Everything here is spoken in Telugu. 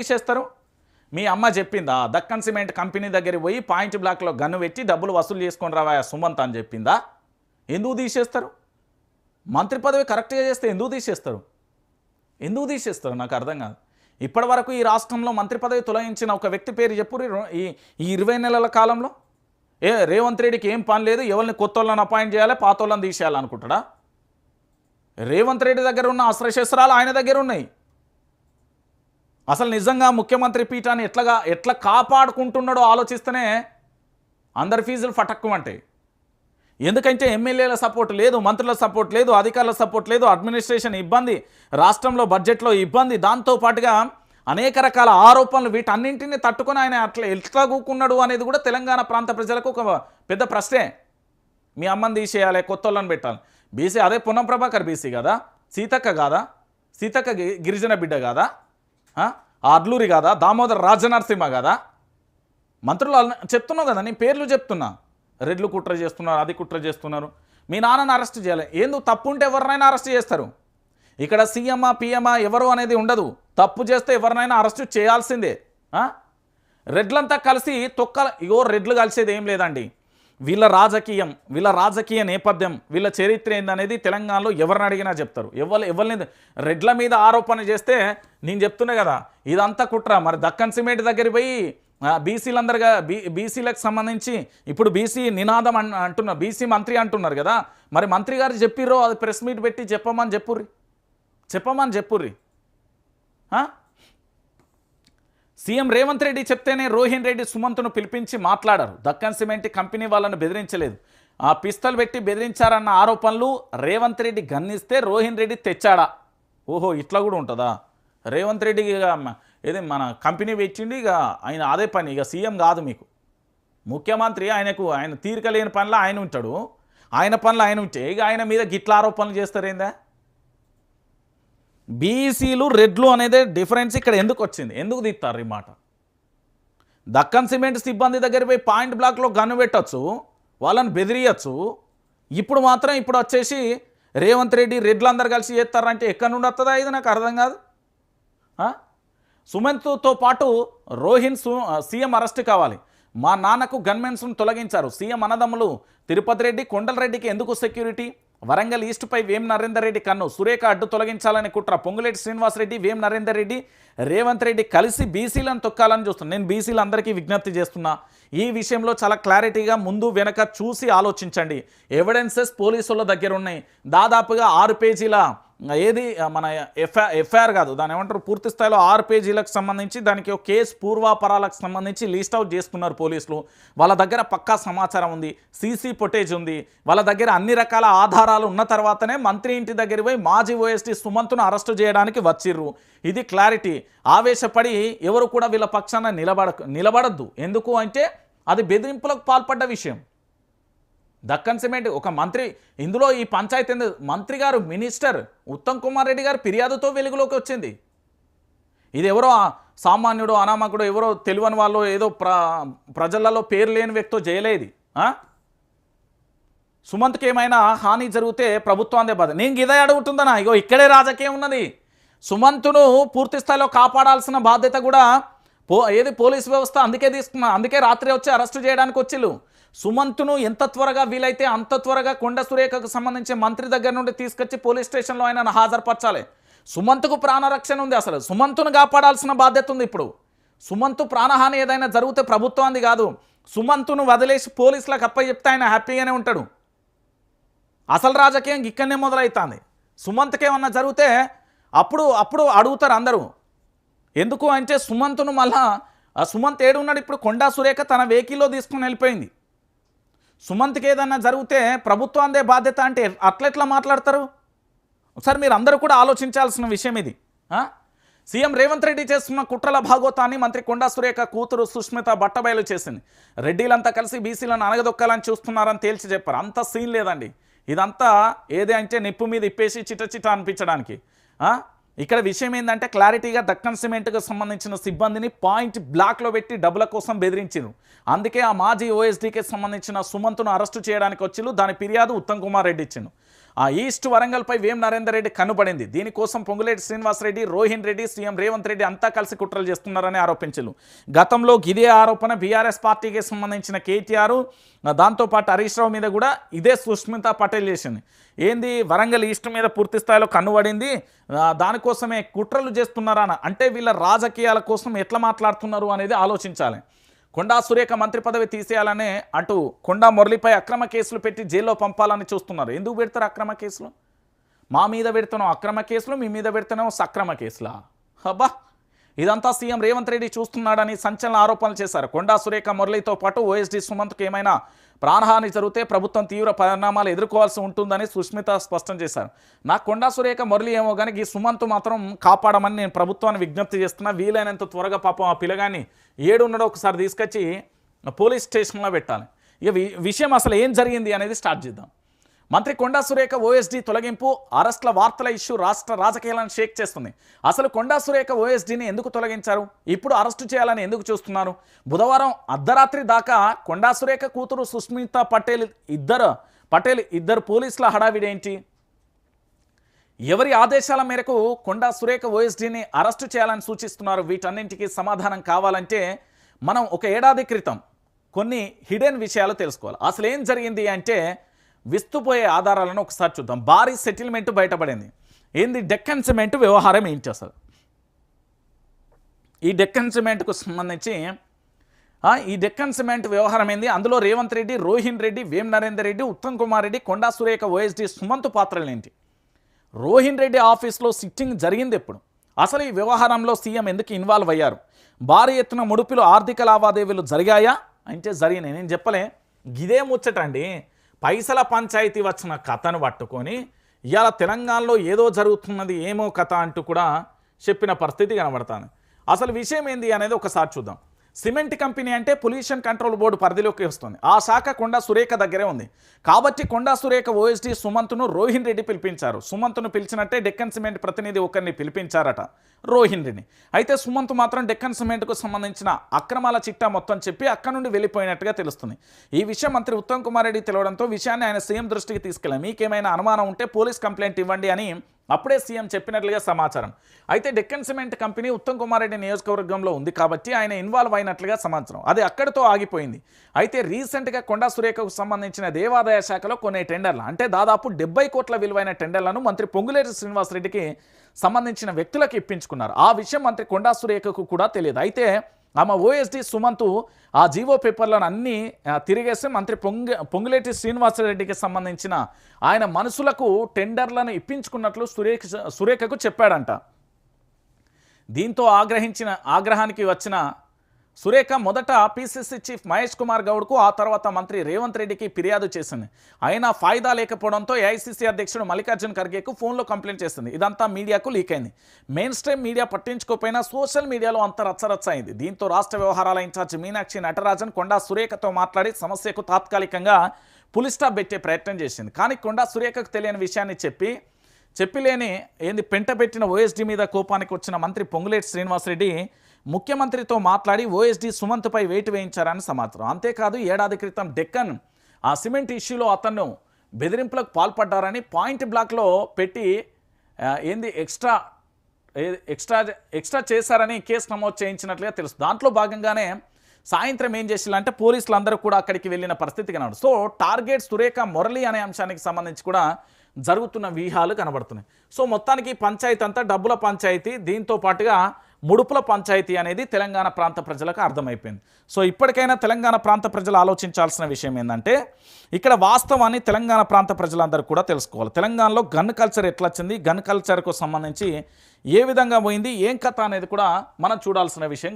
తీసేస్తారు. మీ అమ్మ చెప్పిందా దక్కన్ సిమెంట్ కంపెనీ దగ్గరికి పోయి పాయింట్ బ్లాక్లో గన్ను పెట్టి డబ్బులు వసూలు చేసుకొని రావా సుమంత్ అని చెప్పిందా? ఎందుకు తీసేస్తారు? మంత్రి పదవి కరెక్ట్గా చేస్తే ఎందుకు తీసేస్తారు? ఎందుకు తీసేస్తారు? నాకు అర్థం కాదు. ఇప్పటి వరకు ఈ రాష్ట్రంలో మంత్రి పదవి తొలగించిన ఒక వ్యక్తి పేరు చెప్పురు ఈ ఈ ఇరవై నెలల కాలంలో? ఏ రేవంత్ రెడ్డికి ఏం పని లేదు ఎవరిని కొత్త వాళ్ళని అపాయింట్ చేయాలి పాత వాళ్ళని తీసేయాలనుకుంటాడా? రేవంత్ రెడ్డి దగ్గర ఉన్న అస్త్రశస్త్రాలు ఆయన దగ్గర ఉన్నాయి. అసలు నిజంగా ముఖ్యమంత్రి పీఠాన్ని ఎట్లాగా ఎట్లా కాపాడుకుంటున్నాడో ఆలోచిస్తేనే అందరి ఫీజులు ఫటక్కుమంటాయి ఎందుకంటే ఎమ్మెల్యేల సపోర్ట్ లేదు మంత్రుల సపోర్ట్ లేదు అధికారుల సపోర్ట్ లేదు అడ్మినిస్ట్రేషన్ ఇబ్బంది రాష్ట్రంలో బడ్జెట్లో ఇబ్బంది. దాంతో పాటుగా అనేక రకాల ఆరోపణలు వీటన్నింటినీ తట్టుకొని ఆయన అట్లా ఎట్లా కూకున్నాడు అనేది కూడా తెలంగాణ ప్రాంత ప్రజలకు ఒక పెద్ద ప్రశ్నే. మీ అమ్మని తీసేయాలి కొత్త వాళ్ళని పెట్టాలి. బీసీ అదే పొన్నం ప్రభాకర్ బీసీ కదా? సీతక్క కాదా? సీతక్క గి- గిరిజన బిడ్డ కాదా? ఆ? ఆ కాదా? దామోదర్ రాజనరసింహ కదా? మంత్రులు చెప్తున్నావు కదా నేను పేర్లు చెప్తున్నా. రెడ్లు కుట్ర చేస్తున్నారు అది కుట్ర చేస్తున్నారు. మీ నాన్నని అరెస్ట్ చేయాలి. ఏందో తప్పు ఉంటే ఎవరినైనా అరెస్ట్ చేస్తారు. ఇక్కడ సీఎంఆ పిఎంఆ ఎవరు అనేది ఉండదు. తప్పు చేస్తే ఎవరినైనా అరెస్ట్ చేయాల్సిందే. రెడ్లంతా కలిసి తొక్కల ఇగో రెడ్లు కలిసేది ఏం లేదండి. వీళ్ళ రాజకీయం వీళ్ళ రాజకీయ నేపథ్యం వీళ్ళ చరిత్ర ఏందనేది తెలంగాణలో ఎవరిని అడిగినా చెప్తారు. ఎవరు ఎవరిని రెడ్ల మీద ఆరోపణ చేస్తే నేను చెప్తున్నా కదా ఇదంతా కుట్ర. మరి దక్కన్ సిమెంట్ దగ్గర పోయి బీసీలందరుగా బీ బీసీలకు సంబంధించి ఇప్పుడు బీసీ నినాదం అన్ అంటున్నారు బీసీ మంత్రి అంటున్నారు కదా మరి మంత్రి గారు చెప్పిర్రో అది ప్రెస్ మీట్ పెట్టి చెప్పమని చెప్పుర్రి. చెప్పమని చెప్పుర్రి. సీఎం రేవంత్ రెడ్డి చెప్తేనే రోహిన్ రెడ్డి సుమంత్ను పిలిపించి మాట్లాడారు. దక్కన్ సిమెంట్ కంపెనీ వాళ్ళను బెదిరించలేదు. ఆ పిస్తల్ పెట్టి బెదిరించారన్న ఆరోపణలు రేవంత్ రెడ్డి గన్నిస్తే రోహిన్ రెడ్డి తెచ్చాడా? ఓహో ఇట్లా కూడా ఉంటుందా? రేవంత్ రెడ్డి ఇక మ- ఏది మన కంపెనీ పెట్టిండి ఇక ఆయన అదే పని ఇక సీఎం కాదు మీకు. ముఖ్యమంత్రి ఆయనకు ఆయన తీరిక లేని పనిలో ఆయన ఉంటాడు. ఆయన పనులు ఆయన ఉంటే ఇక ఆయన మీద గిట్ల ఆరోపణలు చేస్తారేందా? బీసీలు రెడ్లు అనేది డిఫరెన్స్ ఇక్కడ ఎందుకు వచ్చింది? ఎందుకు తీస్తారు ఈ మాట? దక్కన్ సిమెంట్ సిబ్బంది దగ్గర పోయి పాయింట్ బ్లాక్లో గన్ను పెట్టచ్చు వాళ్ళని బెదిరియచ్చు. ఇప్పుడు మాత్రం ఇప్పుడు వచ్చేసి రేవంత్ రెడ్డి రెడ్లందరూ కలిసి చేస్తారంటే ఎక్కడి నుండి వస్తుందా ఇది నాకు అర్థం కాదు. సుమంత్తో పాటు రోహిన్ సు సీఎం అరెస్ట్ కావాలి. మా నాన్నకు గన్మెన్స్ను తొలగించారు. సీఎం అన్నదమ్ములు తిరుపతి రెడ్డి కొండలరెడ్డికి ఎందుకు సెక్యూరిటీ? వరంగల్ ఈస్ట్పై వేం నరేందర్ రెడ్డి కన్ను? సురేఖ అడ్డు తొలగించాలని కుట్ర. పొంగులేటి శ్రీనివాసరెడ్డి వేం నరేందర్ రెడ్డి రేవంత్ రెడ్డి కలిసి బీసీలను తొక్కాలని చూస్తున్నాను నేను బీసీలందరికీ విజ్ఞప్తి చేస్తున్నా. ఈ విషయంలో చాలా క్లారిటీగా ముందు వెనక చూసి ఆలోచించండి. ఎవిడెన్సెస్ పోలీసుల దగ్గర ఉన్నాయి దాదాపుగా ఆరు పేజీల ఏది మన ఎఫ్ఐ ఎఫ్ఐఆర్ కాదు దాని ఏమంటారు పూర్తి స్థాయిలో ఆరు పేజీలకు సంబంధించి దానికి ఒక కేసు పూర్వాపరాలకు సంబంధించి లిస్ట్ అవుట్ చేసుకున్నారు పోలీసులు. వాళ్ళ దగ్గర పక్కా సమాచారం ఉంది సీసీ ఫుటేజ్ ఉంది. వాళ్ళ దగ్గర అన్ని రకాల ఆధారాలు ఉన్న తర్వాతనే మంత్రి ఇంటి దగ్గర పోయి మాజీ ఓఎస్టీ సుమంత్ను అరెస్టు చేయడానికి వచ్చిర్రు. ఇది క్లారిటీ. ఆవేశపడి ఎవరు కూడా వీళ్ళ పక్షాన నిలబడ నిలబడద్దు. ఎందుకు అంటే అది బెదిరింపులకు పాల్పడ్డ విషయం. దక్కన్ సిమెంట్ ఒక మంత్రి. ఇందులో ఈ పంచాయతీ ఎందు- మంత్రి గారు మినిస్టర్ ఉత్తమ్ కుమార్ రెడ్డి గారు ఫిర్యాదుతో వెలుగులోకి వచ్చింది. ఇది ఎవరో సామాన్యుడు అనామకుడు ఎవరో తెలియని వాళ్ళు ఏదో ప్ర ప్రజలలో పేరు లేని వ్యక్తితో చేయలేదు సుమంత్కి ఏమైనా హాని జరిగితే ప్రభుత్వాందే బాధ. నేను ఇదే అడుగుతుందనా ఇగో ఇక్కడే రాజకీయం ఉన్నది. సుమంత్ను పూర్తి స్థాయిలో కాపాడాల్సిన బాధ్యత కూడా పో ఏది పోలీస్ వ్యవస్థ? అందుకే తీసుకున్నా అందుకే రాత్రి వచ్చి అరెస్టు చేయడానికి వచ్చిళ్ళు. సుమంత్ను ఎంత త్వరగా వీలైతే అంత త్వరగా కొండ సురేఖకు సంబంధించి మంత్రి దగ్గర నుండి తీసుకొచ్చి పోలీస్ స్టేషన్లో ఆయన హాజరుపరచాలి. సుమంత్కు ప్రాణరక్షణ ఉంది అసలు. సుమంత్ను కాపాడాల్సిన బాధ్యత ఉంది ఇప్పుడు. సుమంత్ ప్రాణహాని ఏదైనా జరిగితే ప్రభుత్వాన్ని కాదు. సుమంత్ను వదిలేసి పోలీసులకు అప్ప చెప్తే ఆయన హ్యాపీగానే ఉంటాడు. అసలు రాజకీయం ఇక్కడనే మొదలవుతుంది సుమంత్కి ఏమన్నా జరిగితే అప్పుడు అప్పుడు అడుగుతారు అందరూ. ఎందుకు అంటే సుమంత్ను మళ్ళా ఆ సుమంత్ ఏడున్నాడు ఇప్పుడు కొండా సురేఖ తన వెహికల్లో తీసుకుని వెళ్ళిపోయింది. సుమంత్కి ఏదన్నా జరిగితే ప్రభుత్వాందే బాధ్యత అంటే అట్లెట్లా మాట్లాడతారు? ఒకసారి మీరు అందరూ కూడా ఆలోచించాల్సిన విషయం ఇది. సీఎం రేవంత్ రెడ్డి చేస్తున్న కుట్రల భాగోతాన్ని మంత్రి కొండా సురేఖ కూతురు సుష్మిత బట్టబయలు చేసింది. రెడ్డిలంతా కలిసి బీసీలను అనగదొక్కాలని చూస్తున్నారని తేల్చి చెప్పారు. అంత సీన్ లేదండి. ఇదంతా ఏదే అంటే నిప్పు మీద ఇప్పేసి చిట చిట అనిపించడానికి ఇక్కడ విషయం ఏంటంటే క్లారిటీగా దక్కన్ సిమెంట్కు సంబంధించిన సిబ్బందిని పాయింట్ బ్లాక్లో పెట్టి డబ్బుల కోసం బెదిరించారు అందుకే ఆ మాజీ ఓఎస్డీకి సంబంధించిన సుమంత్ను అరెస్టు చేయడానికి వచ్చిళ్ళు దాని ఫిర్యాదు ఉత్తమ్ కుమార్ రెడ్డి ఇచ్చిండు. ఆ ఈస్ట్ వరంగల్పై వేం నరేందర్ రెడ్డి కనుబడింది? దీనికోసం పొంగులేటి శ్రీనివాసరెడ్డి రోహిన్ రెడ్డి సీఎం రేవంత్ రెడ్డి అంతా కలిసి కుట్రలు చేస్తున్నారని ఆరోపించారు గతంలో ఇదే ఆరోపణ బీఆర్ఎస్ పార్టీకి సంబంధించిన కేటీఆర్ దాంతోపాటు హరీష్ రావు మీద కూడా ఇదే సుష్మిత పటేల్ చేసింది. ఏంది? వరంగల్ ఈస్ట్ మీద పూర్తి స్థాయిలో కనుబడింది. దానికోసమే కుట్రలు చేస్తున్నారా? అంటే వీళ్ళ రాజకీయాల కోసం ఎట్లా మాట్లాడుతున్నారు అనేది ఆలోచించాలి. కొండా సురేఖ మంత్రి పదవి తీసేయాలనే అటు కొండా మురళిపై అక్రమ కేసులు పెట్టి జైల్లో పంపాలని చూస్తున్నారు. ఎందుకు పెడతారు అక్రమ కేసులు? మా మీద పెడుతున్నాం అక్రమ కేసులు మీ మీద పెడుతున్నాం సక్రమ కేసులా? హబ్బా ఇదంతా సీఎం రేవంత్ రెడ్డి చూస్తున్నాడని సంచలన ఆరోపణలు చేశారు. కొండా సురేఖ మురళితో పాటు ఓఎస్డీ సుమంత్కు ఏమైనా ప్రాణహాని జరిగితే ప్రభుత్వం తీవ్ర పరిణామాలు ఎదుర్కోవాల్సి ఉంటుందని సుష్మిత స్పష్టం చేశారు. నా కొండా సురేఖ మురళి ఏమో కానీ ఈ సుమంత్ మాత్రం కాపాడమని నేను ప్రభుత్వాన్ని విజ్ఞప్తి చేస్తున్నా. వీలైనంత త్వరగా పాపం ఆ పిల్లగాని ఏడున్నడో ఒకసారి తీసుకొచ్చి పోలీస్ స్టేషన్లో పెట్టాలి. ఇక విషయం అసలు ఏం జరిగింది అనేది స్టార్ట్ చేద్దాం. మంత్రి కొండా సురేఖ ఓఎస్డీ తొలగింపు అరెస్ట్ల వార్తల ఇష్యూ రాష్ట్ర రాజకీయాలను షేక్ చేస్తుంది. అసలు కొండా సురేఖ ఓఎస్డీని ఎందుకు తొలగించారు? ఇప్పుడు అరెస్టు చేయాలని ఎందుకు చూస్తున్నారు? బుధవారం అర్ధరాత్రి దాకా కొండా సురేఖ కూతురు సుస్మిత పటేల్ ఇద్దరు పటేల్ ఇద్దరు పోలీసుల హడావిడి ఏంటి ఎవరి ఆదేశాల మేరకు కొండా సురేఖ ఓఎస్డీని అరెస్టు చేయాలని సూచిస్తున్నారు? వీటన్నింటికి సమాధానం కావాలంటే మనం ఒక ఏడాది క్రితం కొన్ని హిడెన్ విషయాలు తెలుసుకోవాలి. అసలు ఏం జరిగింది అంటే విస్తుపోయే ఆధారాలను ఒకసారి చూద్దాం. భారీ సెటిల్మెంట్ బయటపడింది. ఏంది? డెక్కన్ సిమెంట్ వ్యవహారం ఏంటి అసలు? ఈ డెక్కన్ సిమెంట్కు సంబంధించి ఈ డెక్కన్ సిమెంట్ వ్యవహారం ఏంది? అందులో రేవంత్ రెడ్డి రోహిన్ రెడ్డి వేం నరేందర్ రెడ్డి ఉత్తమ్ కుమార్ రెడ్డి కొండా సురేఖ ఓఎస్డి సుమంత్ పాత్రలు ఏంటి? రోహిన్ రెడ్డి ఆఫీస్లో సిట్టింగ్ జరిగింది ఎప్పుడు? అసలు ఈ వ్యవహారంలో సీఎం ఎందుకు ఇన్వాల్వ్ అయ్యారు? భారీ ఎత్తున ముడుపులు ఆర్థిక లావాదేవీలు జరిగాయా? అంటే జరిగినాయి. నేను చెప్పలే. గిదే ముచ్చటండి. పైసల పంచాయతీ వచ్చిన కథను పట్టుకొని ఇవాళ తెలంగాణలో ఏదో జరుగుతున్నది ఏమో కథ అంటూ కూడా చెప్పిన పరిస్థితి కనబడతాను అసలు విషయం ఏంది అనేది ఒకసారి చూద్దాం. సిమెంట్ కంపెనీ అంటే పొల్యూషన్ కంట్రోల్ బోర్డు పరిధిలోకి వస్తుంది. ఆ శాఖ కొండా సురేఖ దగ్గరే ఉంది. కాబట్టి కొండా సురేఖ ఓఎస్డీ సుమంత్ను రోహిన్ రెడ్డి పిలిపించారు. సుమంత్ను పిలిచినట్టే డెక్కన్ సిమెంట్ ప్రతినిధి ఒకరిని పిలిపించారట రోహిన్ రెడ్డి అయితే సుమంత్ మాత్రం డెక్కన్ సిమెంట్కు సంబంధించిన అక్రమాల చిట్టా మొత్తం చెప్పి అక్కడ నుండి వెళ్ళిపోయినట్టుగా తెలుస్తుంది. ఈ విషయం మంత్రి ఉత్తమ్ కుమార్ రెడ్డి తెలవడంతో విషయాన్ని ఆయన సీఎం దృష్టికి తీసుకెళ్ళాం మీకేమైనా అనుమానం ఉంటే పోలీస్ కంప్లైంట్ ఇవ్వండి అని అప్పుడే సీఎం చెప్పినట్లుగా సమాచారం. అయితే డెక్కన్ సిమెంట్ కంపెనీ ఉత్తమ్ కుమార్ రెడ్డి నియోజకవర్గంలో ఉంది కాబట్టి ఆయన ఇన్వాల్వ్ అయినట్లుగా సమాచారం. అది అక్కడితో ఆగిపోయింది. అయితే రీసెంట్గా కొండా సురేఖకు సంబంధించిన దేవాదాయ శాఖలో కొన్ని టెండర్లు అంటే దాదాపు డెబ్బై కోట్ల విలువైన టెండర్లను మంత్రి పొంగులేటి శ్రీనివాసరెడ్డికి సంబంధించిన వ్యక్తులకు ఇప్పించుకున్నారు. ఆ విషయం మంత్రి కొండా సురేఖకు కూడా తెలియదు. అయితే ఆమె ఓఎస్డి సుమంతు ఆ జీవో పేపర్లను అన్నీ తిరిగేస్తే తిరిగేసి మంత్రి పొంగ పొంగులేటి శ్రీనివాసరెడ్డికి సంబంధించిన ఆయన మనసులకు టెండర్లను ఇప్పించుకున్నట్లు సురేఖ సురేఖకు చెప్పాడంట. దీంతో ఆగ్రహించిన ఆగ్రహానికి వచ్చిన సురేఖ మొదట పీసీసీ చీఫ్ మహేష్ కుమార్ గౌడ్కు ఆ తర్వాత మంత్రి రేవంత్ రెడ్డికి ఫిర్యాదు చేసింది. అయినా ఫాయిదా లేకపోవడంతో ఏఐసీసీ అధ్యక్షుడు మల్లికార్జున్ ఖర్గేకు ఫోన్లో కంప్లైంట్ చేసింది. ఇదంతా మీడియాకు లీక్ అయింది. మెయిన్ స్ట్రీమ్ మీడియా పట్టించుకోకపోయినా సోషల్ మీడియాలో అంత రచ్చరచ్చ అయింది. దీంతో రాష్ట్ర వ్యవహారాల ఇన్ఛార్జ్ మీనాక్షి నటరాజన్ కొండా సురేఖతో మాట్లాడి సమస్యకు తాత్కాలికంగా పులిస్టాప్ పెట్టే ప్రయత్నం చేసింది. కానీ కొండా సురేఖకు తెలియని విషయాన్ని చెప్పి చెప్పిలేని ఏంది పెంట పెట్టిన ఓఎస్డీ మీద కోపానికి వచ్చిన మంత్రి పొంగులేటి శ్రీనివాసరెడ్డి ముఖ్యమంత్రితో మాట్లాడి ఓఎస్డీ సుమంత్పై వేటు వేయించారని సమాచారం. అంతేకాదు ఏడాది క్రితం డెక్కన్ ఆ సిమెంట్ ఇష్యూలో అతను బెదిరింపులకు పాల్పడ్డారని పాయింట్ బ్లాక్లో పెట్టి ఏంది ఎక్స్ట్రా ఎక్స్ట్రా ఎక్స్ట్రా చేశారని కేసు నమోదు చేయించినట్లుగా తెలుసు దాంట్లో భాగంగానే సాయంత్రం ఏం చేసిందంటే పోలీసులు అందరూ కూడా అక్కడికి వెళ్ళిన పరిస్థితి కనబడు. సో టార్గెట్ సురేఖ మురళి అనే అంశానికి సంబంధించి కూడా జరుగుతున్న వ్యూహాలు కనబడుతున్నాయి. సో మొత్తానికి పంచాయతీ అంతా డబ్బుల పంచాయతీ. దీంతో పాటుగా ముడుపుల పంచాయతీ అనేది తెలంగాణ ప్రాంత ప్రజలకు అర్థమైపోయింది. సో ఇప్పటికైనా తెలంగాణ ప్రాంత ప్రజలు ఆలోచించాల్సిన విషయం ఏంటంటే ఇక్కడ వాస్తవాన్ని తెలంగాణ ప్రాంత ప్రజలందరూ కూడా తెలుసుకోవాలి. తెలంగాణలో గన్ కల్చర్ ఎట్లా వచ్చింది గన్ కల్చర్కు సంబంధించి ఏ విధంగా పోయింది? ఏం కథ అనేది కూడా మనం చూడాల్సిన విషయం